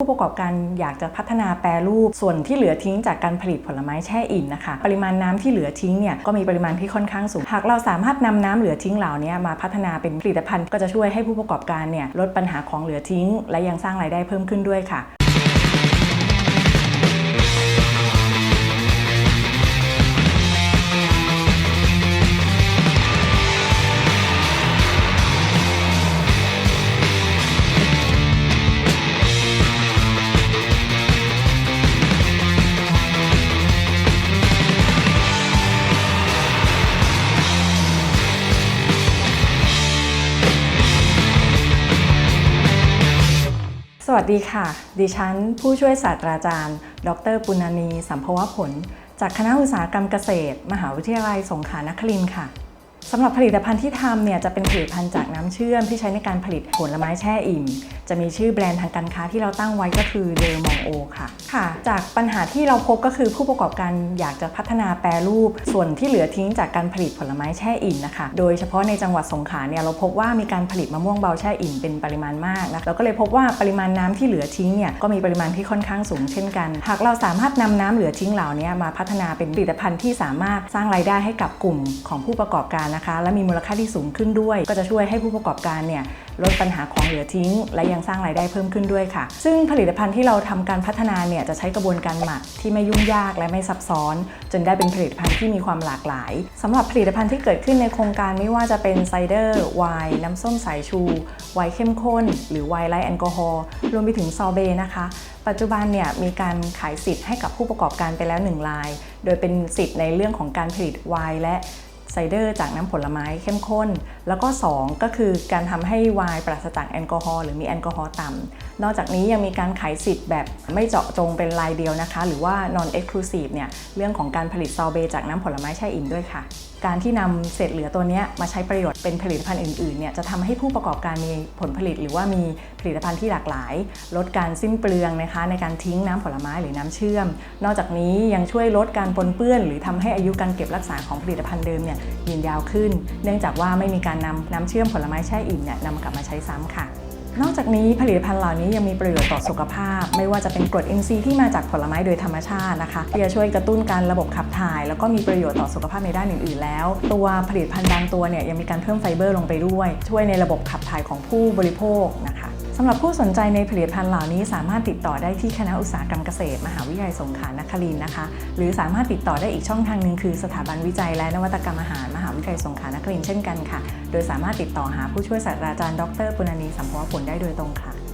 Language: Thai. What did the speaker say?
ผู้ประกอบการอยากจะพัฒนาแปรรูปส่วนที่เหลือทิ้งจากการผลิตผลไม้แช่อิ่มนะคะ ปริมาณน้ำที่เหลือทิ้งเนี่ยก็มีปริมาณที่ค่อนข้างสูง หากเราสามารถนำน้ำเหลือทิ้งเหล่านี้มาพัฒนาเป็นผลิตภัณฑ์ก็จะช่วยให้ผู้ประกอบการเนี่ยลดปัญหาของเหลือทิ้ง และยังสร้างรายได้เพิ่มขึ้นด้วยค่ะ สวัสดีค่ะ ดิฉัน ผู้ช่วยศาสตราจารย์ ดรปุณณี สัมภวผล จากคณะอุตสาหกรรมเกษตร มหาวิทยาลัยสงขลานครินทร์ค่ะ สำหรับผลิตภัณฑ์ที่ทำเนี่ยจะเป็นผลิตภัณฑ์จากน้ำเชื่อมที่ใช้ในการผลิตผลไม้แช่อิ่ม จะมีชื่อแบรนด์ทางการค้าที่เราตั้งไว้ก็คือเดลมองโอค่ะค่ะ จากปัญหาที่เราพบก็คือผู้ประกอบการอยากจะพัฒนาแปรรูป ส่วนที่เหลือทิ้งจากการผลิตผลไม้แช่อิ่มนะคะ โดยเฉพาะในจังหวัดสงขลาเนี่ยเราพบว่ามีการผลิตมะม่วงเบาแช่อิ่มเป็นปริมาณมากนะเราก็เลยพบว่าปริมาณน้ำที่เหลือทิ้งเนี่ยก็มีปริมาณที่ค่อนข้างสูงเช่นกัน หากเราสามารถนำน้ำเหลือทิ้งเหล่านี้มาพัฒนาเป็นผลิตภัณฑ์ที่สามารถสร้างรายได้ให้กับกลุ่มของผู้ประกอบการนะคะ และมีมูลค่าที่สูงขึ้นด้วย ก็จะช่วยให้ผู้ประกอบการเนี่ยลดปัญหาของเหลือทิ้ง และยังสร้างรายได้เพิ่มขึ้นด้วยค่ะ ซึ่งผลิตภัณฑ์ที่เราทำการพัฒนาเนี่ยจะใช้กระบวนการหมักที่ไม่ยุ่งยากและไม่ซับซ้อน จนได้เป็นผลิตภัณฑ์ที่มีความหลากหลายสำหรับผลิตภัณฑ์ที่เกิดขึ้นในโครงการไม่ว่าจะเป็นไซเดอร์ไวน์น้ำส้มสายชูไวน์เข้มข้น หรือไวน์ไร้แอลกอฮอล์รวมไปถึงซอเบนะคะปัจจุบันเนี่ยมีการขายสิทธิ์ให้กับผู้ประกอบการไปแล้ว1ราย โดยเป็นสิทธิ์ในเรื่องของการผลิตไวน์และ ไซเดอร์จากน้ำผลไม้เข้มข้น แล้วก็ 2 ก็คือการทำให้ไวน์ปราศจากแอลกอฮอล์หรือมีแอลกอฮอล์ต่ำนอกจากนี้ยังมีการขายสิทธิ์แบบไม่เจาะจงเป็นรายเดียวนะคะ หรือว่า non exclusive เนี่ยเรื่องของการผลิตซอเบจากน้ำผลไม้แช่อิ่มด้วยค่ะ การที่นำเศษเหลือตัวนี้มาใช้ประโยชน์เป็นผลิตภัณฑ์อื่นๆเนี่ยจะทำให้ผู้ประกอบการมีผลผลิต หรือว่ามีผลิตภัณฑ์ที่หลากหลาย ลดการสิ้นเปลืองนะคะ ในการทิ้งน้ำผลไม้หรือน้ำเชื่อม นอกจากนี้ยังช่วยลดการปนเปื้อน หรือทำให้อายุการเก็บรักษาของผลิตภัณฑ์เดิมเนี่ยยืนยาวขึ้น เนื่องจากว่าไม่มีการนำน้ำเชื่อมผลไม้แช่อิ่มเนี่ยนำกลับมาใช้ซ้ำค่ะ นอกจากนี้ผลิตภัณฑ์เหล่านี้ยังมีประโยชน์ต่อสุขภาพ ไม่ว่าจะเป็นกรดอินทรีย์ที่มาจากผลไม้โดยธรรมชาตินะคะที่จะช่วยกระตุ้นการระบบขับถ่าย แล้วก็มีประโยชน์ต่อสุขภาพในด้านอื่นๆ แล้ว ตัวผลิตภัณฑ์บางตัวเนี่ยยังมีการเพิ่มไฟเบอร์ลงไปด้วย ช่วยในระบบขับถ่ายของผู้บริโภคนะคะ สำหรับผู้สนใจในผลิตภัณฑ์เหล่านี้สามารถติดต่อได้ที่คณะอุตสาหกรรมเกษตร มหาวิทยาลัยสงขลานครินทร์นะคะ หรือสามารถติดต่อได้อีกช่องทางหนึ่งคือสถาบันวิจัยและนวัตกรรมอาหารมหาวิทยาลัยสงขลานครินทร์เช่นกันค่ะ โดยสามารถติดต่อหาผู้ช่วยศาสตราจารย์ดรปุณณีสัมภวผลได้โดยตรงค่ะ